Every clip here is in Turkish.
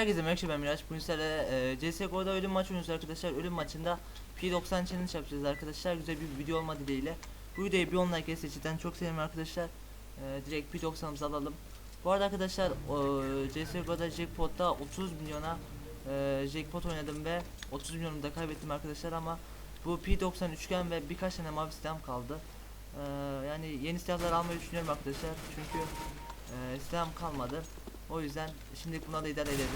Herkese merhaba ben Miraç. Bugün sizlerle e, CSGO'da ölüm maçı oynuyoruz arkadaşlar. Ölüm maçında P90 challenge yapacağız arkadaşlar. Güzel bir video olma dileğiyle. Bu videoyu bir 10 like cidden çok sevinirim arkadaşlar. E, direkt P90'ımızı alalım. Bu arada arkadaşlar o, CSGO'da jackpot'ta 30 milyona e, jackpot oynadım ve 30 milyonumu da kaybettim arkadaşlar ama bu P90 üçgen ve birkaç tane mavi silahım kaldı. E, yani yeni silahlar almayı düşünüyorum arkadaşlar. Çünkü e, silahım kalmadı. O yüzden şimdi buna da idare edelim.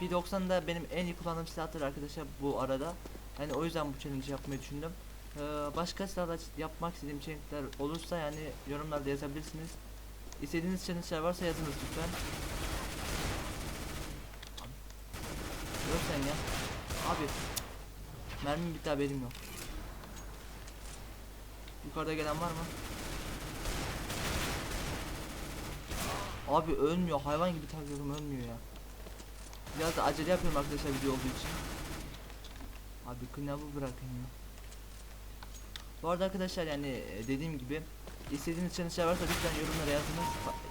P90 da benim en iyi kullandığım silahtır arkadaşlar bu arada. Yani o yüzden bu challenge yapmayı düşündüm. Ee, başka silahlar yapmak istediğim challenge'ler olursa yani yorumlarda yazabilirsiniz. İstediğiniz challenge'ler varsa yazınız lütfen. Yok sen ya. Abi. Mermim bitti haberim yok. Yukarıda gelen var mı? Abi ölmüyor hayvan gibi takıyorum ölmüyor ya. Biraz acele yapıyorum arkadaşlar video olduğu için. Abi knabı bırakın ya. Bu arada arkadaşlar yani e, dediğim gibi istediğiniz challenge'lar varsa lütfen yorumlara yazınız.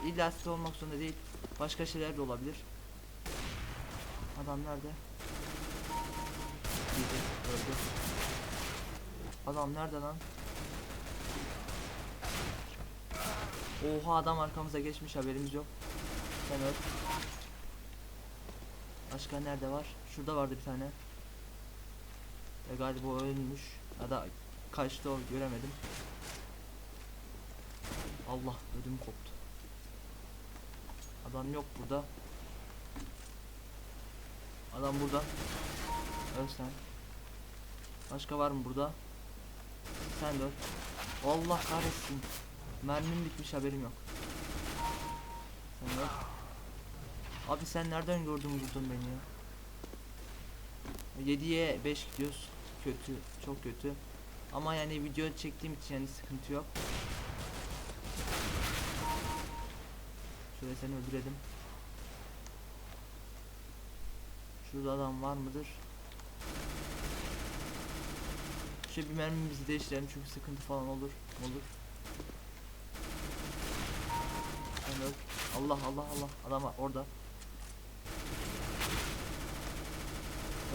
İlla size olmak zorunda değil. Başka şeyler de olabilir. Adam nerede? Adam nerede lan? Oha adam arkamıza geçmiş haberimiz yok. Sen öl. Başka nerede var? Şurada vardı bir tane. E galiba o ölmüş. Ya da kaçtı o göremedim. Allah ödüm koptu. Adam yok burada. Adam burada. Öl sen. Başka var mı burada? Sen de öl. Allah kahretsin. Mermim bitmiş haberim yok. De. Abi sen nereden gördün vurdun beni ya? 7'ye 5 gidiyoruz. Kötü, çok kötü. Ama yani video çektiğim için yani sıkıntı yok. Şöyle seni öldürelim. Şurada adam var mıdır? Şöyle bir mermimizi değiştirelim çünkü sıkıntı falan olur. Olur. Sen öl. Allah Allah Allah. Adam var orada.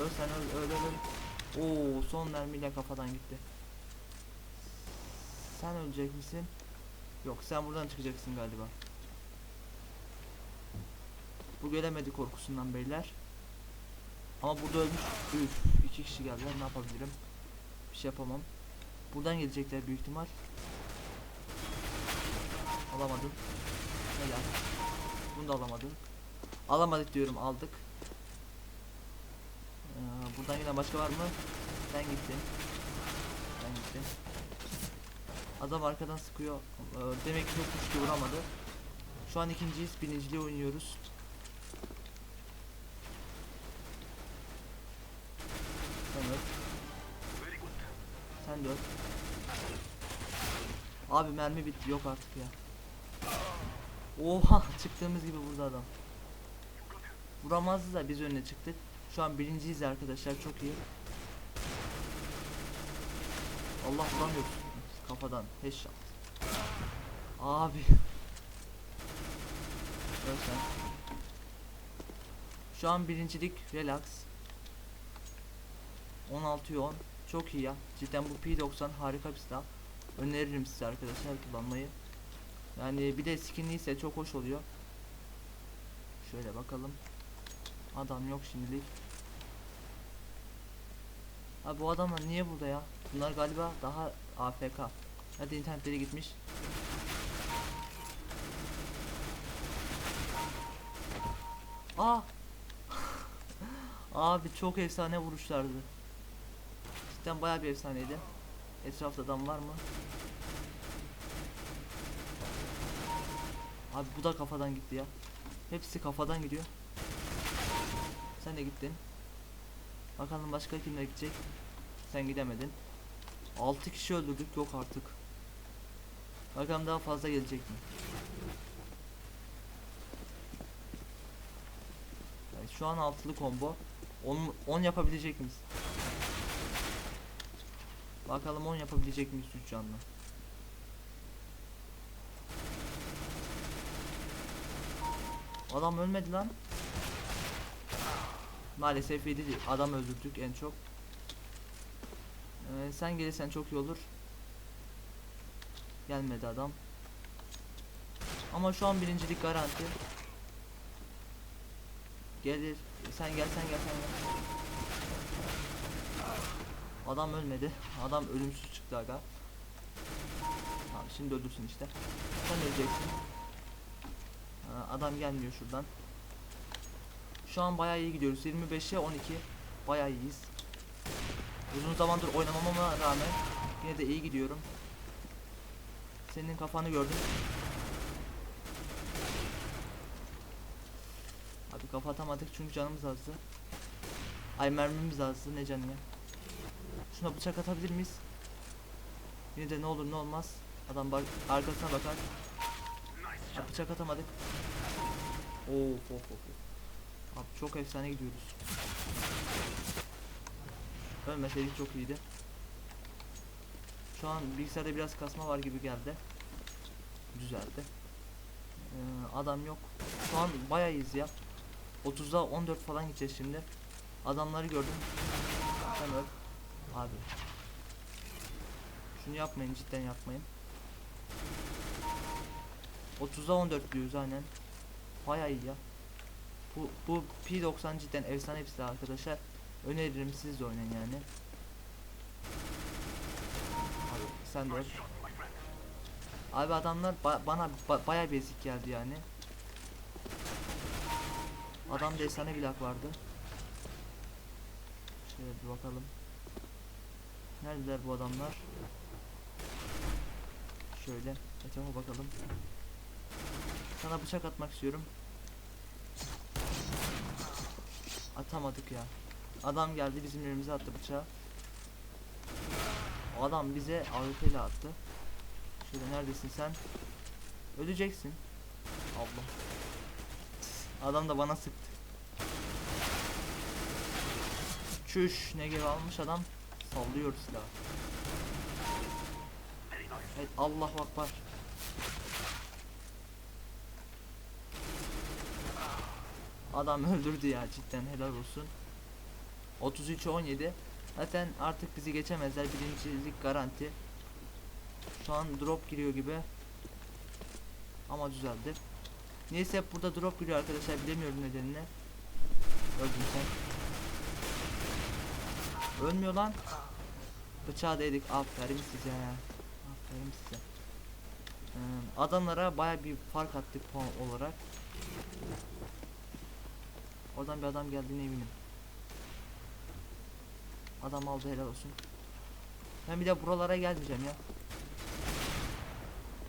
Öl sen öl öl öl. Oo son mermiyle kafadan gitti. Sen ölecek misin? Yok sen buradan çıkacaksın galiba. Bu gelemedi korkusundan beyler. Ama burada ölmüş. Üf, iki kişi geldiler. Ne yapabilirim? Bir şey yapamam. Buradan gelecekler büyük ihtimal. Alamadım. Helal. Bunu da alamadın. Alamadık diyorum aldık. Ee, buradan yine başka var mı? Ben gittim. Ben gittim. Adam arkadan sıkıyor. Ee, demek ki yokmuş ki vuramadı. Şu an ikinciyiz. Birinciliği oynuyoruz. Sen öl. Sen de. Abi mermi bitti yok artık ya. Oha çıktığımız gibi burada adam. Vuramazdı da biz önüne çıktık. Şu an birinciyiz arkadaşlar çok iyi. Allah vuramıyoruz. Kafadan headshot. Abi. Öl sen. Şu an birincilik relax. 16'ya 10. Çok iyi ya. Cidden bu P90 harika bir silah. Öneririm size arkadaşlar kullanmayı. Yani bir de skinliyse çok hoş oluyor. Şöyle bakalım. Adam yok şimdilik. Abi bu adamlar niye burada ya? Bunlar galiba daha AFK. Hadi internetleri gitmiş. Aa! Abi çok efsane vuruşlardı. Cidden bayağı bir efsaneydi. Etrafta adam var mı? Abi bu da kafadan gitti ya. Hepsi kafadan gidiyor. Sen de gittin. Bakalım başka kimler gidecek. Sen gidemedin. 6 kişi öldürdük yok artık. Bakalım daha fazla gelecek mi? Evet, şu an altılı combo. 10 10 yapabilecek miyiz? Bakalım 10 yapabilecek miyiz 3 canlı? Adam ölmedi lan. Maalesef 7 adam öldürdük en çok. Ee, sen gelirsen çok iyi olur. Gelmedi adam. Ama şu an birincilik garanti. Gelir. Sen gel sen gel sen gel. Adam ölmedi. Adam ölümsüz çıktı aga. Tamam şimdi öldürsün işte. Sen öleceksin. Adam gelmiyor şuradan. Şu an bayağı iyi gidiyoruz. 25'e 12. Bayağı iyiyiz. Uzun zamandır oynamamama rağmen yine de iyi gidiyorum. Senin kafanı gördüm. Abi kafa atamadık çünkü canımız azdı. Ay mermimiz azdı ne canı ya. Şuna bıçak atabilir miyiz? Yine de ne olur ne olmaz. Adam bak arkasına bakar. Ha, bıçak atamadık. Of of of. of. Abi çok efsane gidiyoruz. Ölmeseydik çok iyiydi. Şu an bilgisayarda biraz kasma var gibi geldi. Düzeldi. Ee, adam yok. Şu an bayağı ya. 30'da 14 falan gideceğiz şimdi. Adamları gördüm. Sen öl. Abi. Şunu yapmayın cidden yapmayın. 30'da 14 diyoruz aynen. Bayağı iyi ya. Bu, bu P90 cidden efsane bir silah arkadaşlar. Öneririm siz de oynayın yani. Abi sen de. Abi adamlar ba- bana ba- bayağı bezik geldi yani. Adamda efsane bir lak vardı. Şöyle bir bakalım. Neredeler bu adamlar? Şöyle etrafa bakalım. Sana bıçak atmak istiyorum. Atamadık ya. Adam geldi bizim yerimize attı bıçağı. O adam bize AWP ile attı. Şöyle neredesin sen? Öleceksin. Allah. Adam da bana sıktı. Çüş ne gibi almış adam sallıyor silahı. Evet Allah akbar. Adam öldürdü ya cidden helal olsun. 33 17. Zaten artık bizi geçemezler. Birincilik garanti. Şu an drop giriyor gibi. Ama düzeldi. Neyse hep burada drop giriyor arkadaşlar. Bilemiyorum nedenini. Öldün sen. Ölmüyor lan. Bıçağı değdik. Aferin size. Aferin size. Ee, adamlara baya bir fark attık puan olarak. Oradan bir adam geldiğine eminim. Adam aldı helal olsun. Ben bir de buralara gelmeyeceğim ya.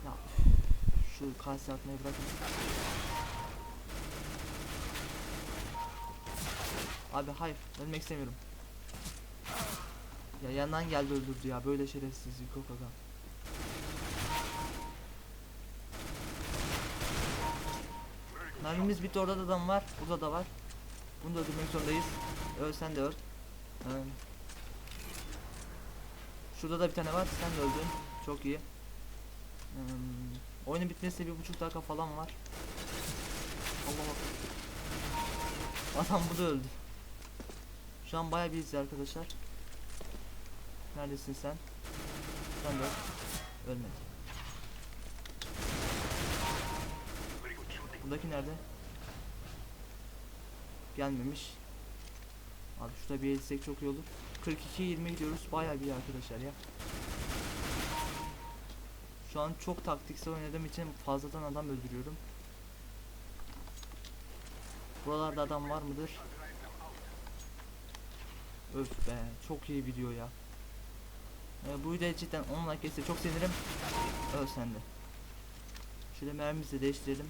Ya şu kase atmayı bırakın. Abi hayır ölmek istemiyorum. Ya yandan geldi öldürdü ya böyle şerefsizlik yok aga. Mermimiz bitti orada da adam var burada da var. Bunu da öldürmek zorundayız. Öl sen de öl. Ee, Şurada da bir tane var. Sen de öldün. Çok iyi. Hmm, oyunun bitmesine bir buçuk dakika falan var. Allah Allah. Adam bu da öldü. Şu an bayağı bir arkadaşlar. Neredesin sen? Sen de öl. Ölmedi. Buradaki nerede? Gelmemiş. Abi şurada bir elsek çok iyi olur. 42 20 gidiyoruz. Bayağı bir arkadaşlar ya. Şu an çok taktiksel oynadığım için fazladan adam öldürüyorum. Buralarda adam var mıdır? Öf be çok iyi video ya. Ee, bu videoya cidden 10 like çok sevinirim. Öl sen de. Şöyle mermimizi değiştirelim.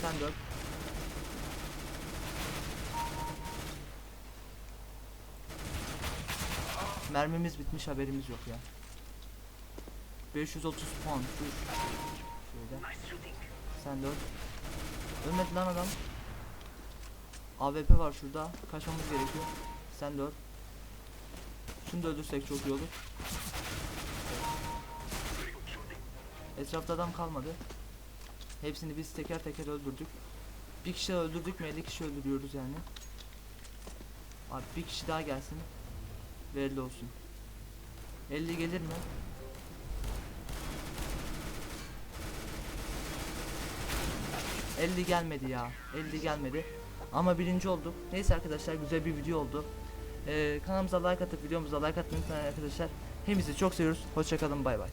Sen de öl. Mermimiz bitmiş haberimiz yok ya. 530 puan. Dur. Şöyle. Sen de öl. Ölmedi lan adam. AWP var şurada. Kaçmamız gerekiyor. Sen de öl. Şunu da öldürsek çok iyi olur. Etrafta adam kalmadı. Hepsini biz teker teker öldürdük. Bir kişi öldürdük mü 50 kişi öldürüyoruz yani. Abi bir kişi daha gelsin. Belli olsun. 50 gelir mi? ...50 gelmedi ya. 50 gelmedi. Ama birinci olduk. Neyse arkadaşlar güzel bir video oldu. Ee, kanalımıza like atıp videomuza like atmayı unutmayın arkadaşlar. Hepinizi çok seviyoruz. Hoşçakalın bay bay.